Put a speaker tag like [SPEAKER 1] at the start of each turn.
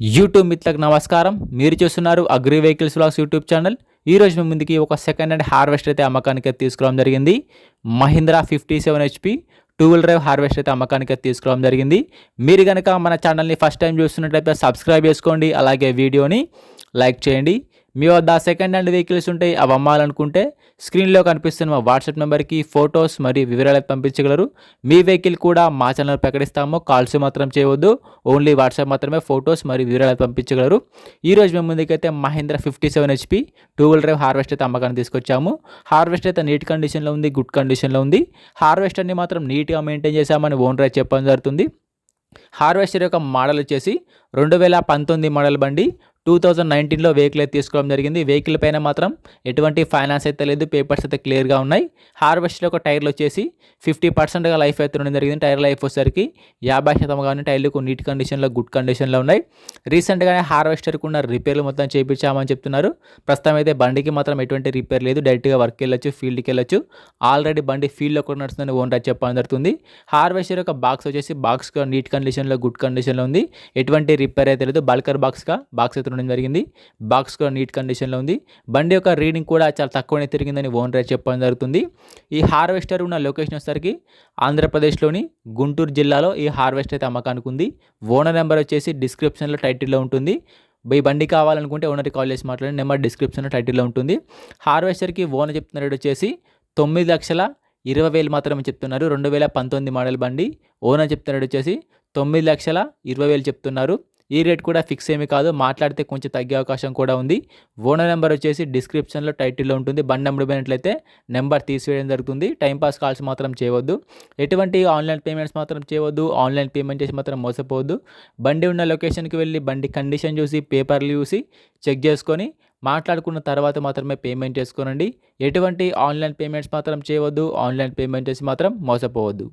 [SPEAKER 1] YouTube మిత్రులకు నమస్కారం. మీరు చూస్తున్నారు agri vehicles vlogs YouTube channel. ఈ రోజు మీ ముందుకి ఒక సెకండ్ హ్యాండ్ హార్వెస్ట్ అయితే అమ్మకానికి అయితే తీసుకురావడం జరిగింది. Mahindra fifty seven HP two wheel drive harvest అయితే అమ్మకానికి అయితే తీసుకురావడం జరిగింది. మీరు కనుక మన ఛానల్ని ఫస్ట్ టైం చూస్తున్నట్లయితే సబ్స్క్రైబ్ చేసుకోండి. అలాగే వీడియోని లైక్ చేయండి. మీ వద్ద సెకండ్ హ్యాండ్ వెహికల్స్ ఉంటాయి అవి అమ్మాలనుకుంటే స్క్రీన్లో కనిపిస్తున్న మా వాట్సాప్ నెంబర్కి ఫొటోస్ మరియు వివరాలు పంపించగలరు. మీ వెహికల్ కూడా మా ఛానల్ ప్రకటిస్తాము కాల్స్ మాత్రం చేయవద్దు. ఓన్లీ వాట్సాప్ మాత్రమే ఫొటోస్ మరియు వివరాలు పంపించగలరు. ఈరోజు మేము ముందుకైతే Mahendra fifty seven HP two wheel drive harvest అయితే అమ్మకాన్ని తీసుకొచ్చాము. హార్వెస్ట్ అయితే నీట్ కండిషన్లో ఉంది గుడ్ కండిషన్లో ఉంది. హార్వెస్టర్ని మాత్రం నీట్గా మెయింటైన్ చేశామని ఓనర్ చెప్పడం జరుగుతుంది. హార్వెస్టర్ యొక్క మోడల్ వచ్చేసి రెండు వేల పంతొమ్మిది మోడల్ బండి టూ థౌజండ్ నైన్టీన్లో వెహికల్ అయితే తీసుకోవడం జరిగింది. వెహికల్ పైన మాత్రం ఎటువంటి ఫైనాన్స్ అయితే లేదు. పేపర్స్ అయితే క్లియర్గా ఉన్నాయి. హార్వెస్టర్ ఒక టైర్లు వచ్చేసి ఫిఫ్టీ పర్సెంట్గా లైఫ్ అయితే ఉండడం జరిగింది. టైర్ లైఫ్ వచ్చేసరికి యాభై శాతం కానీ టైర్లకు నీట్ కండిషన్లో గుడ్ కండిషన్లో ఉన్నాయి. రీసెంట్గానే హార్వెస్టర్కి ఉన్న రిపేర్లు మొత్తం చేయించామని చెప్తున్నారు. ప్రస్తుతం అయితే బండికి మాత్రం ఎటువంటి రిపేర్ లేదు. డైరెక్ట్గా వర్క్ వెళ్ళొచ్చు ఫీల్డ్కి వెళ్ళొచ్చు. ఆల్రెడీ బండి ఫీల్డ్లో కూడా నడుస్తుందని ఓనర్ చెప్పడం జరుగుతుంది. హార్వెస్టర్ యొక్క బాక్స్ వచ్చేసి బాక్స్ నీట్ కండిషన్లో గుడ్ కండిషన్లో ఉంది. ఎటువంటి రిపేర్ అయితే లేదు. బల్కర్ బాక్స్గా బాక్స్ అయితే ఉండడం జరిగింది. బాక్స్ కూడా నీట్ కండిషన్లో ఉంది. బండి యొక్క రీడింగ్ కూడా చాలా తక్కువనే తిరిగిందని ఓనర్ చెప్పడం జరుగుతుంది. ఈ హార్వెస్టర్ ఉన్న లొకేషన్ వచ్చేసరికి ఆంధ్రప్రదేశ్లోని గుంటూరు జిల్లాలో ఈ హార్వెస్టర్ అయితే అమ్మకానికి ఉంది. ఓనర్ నెంబర్ వచ్చేసి డిస్క్రిప్షన్లో టైటిల్లో ఉంటుంది. ఈ బండి కావాలనుకుంటే ఓనర్కి కాల్ చేసి మాట్లాడి నెంబర్ డిస్క్రిప్షన్లో టైటిల్లో ఉంటుంది. హార్వెస్టర్కి ఓనర్ చెప్తున్న రేట్ వచ్చేసి తొమ్మిది లక్షల ఇరవై వేలు మాత్రమే చెప్తున్నారు. రెండు వేల పంతొమ్మిది మోడల్ బండి. ఓనర్ చెప్తున్న రేట్ వచ్చేసి తొమ్మిది లక్షల ఇరవై వేలు చెప్తున్నారు. ఈ రేట్ కూడా ఫిక్స్ ఏమీ కాదు. మాట్లాడితే కొంచెం తగ్గే అవకాశం కూడా ఉంది. ఓనర్ నెంబర్ వచ్చేసి డిస్క్రిప్షన్లో టైటిల్లో ఉంటుంది. బండి నెంబర్ పోయినట్లయితే నెంబర్ తీసివేయడం జరుగుతుంది. టైంపాస్ కాల్స్ మాత్రం చేయవద్దు. ఎటువంటి ఆన్లైన్ పేమెంట్స్ మాత్రం చేయవద్దు. ఆన్లైన్ పేమెంట్ చేసి మాత్రం మోసపోవద్దు. బండి ఉన్న లొకేషన్కి వెళ్ళి బండి కండిషన్ చూసి పేపర్లు చూసి చెక్ చేసుకొని మాట్లాడుకున్న తర్వాత మాత్రమే పేమెంట్ చేసుకోనండి. ఎటువంటి ఆన్లైన్ పేమెంట్స్ మాత్రం చేయవద్దు. ఆన్లైన్ పేమెంట్ చేసి మాత్రం మోసపోవద్దు.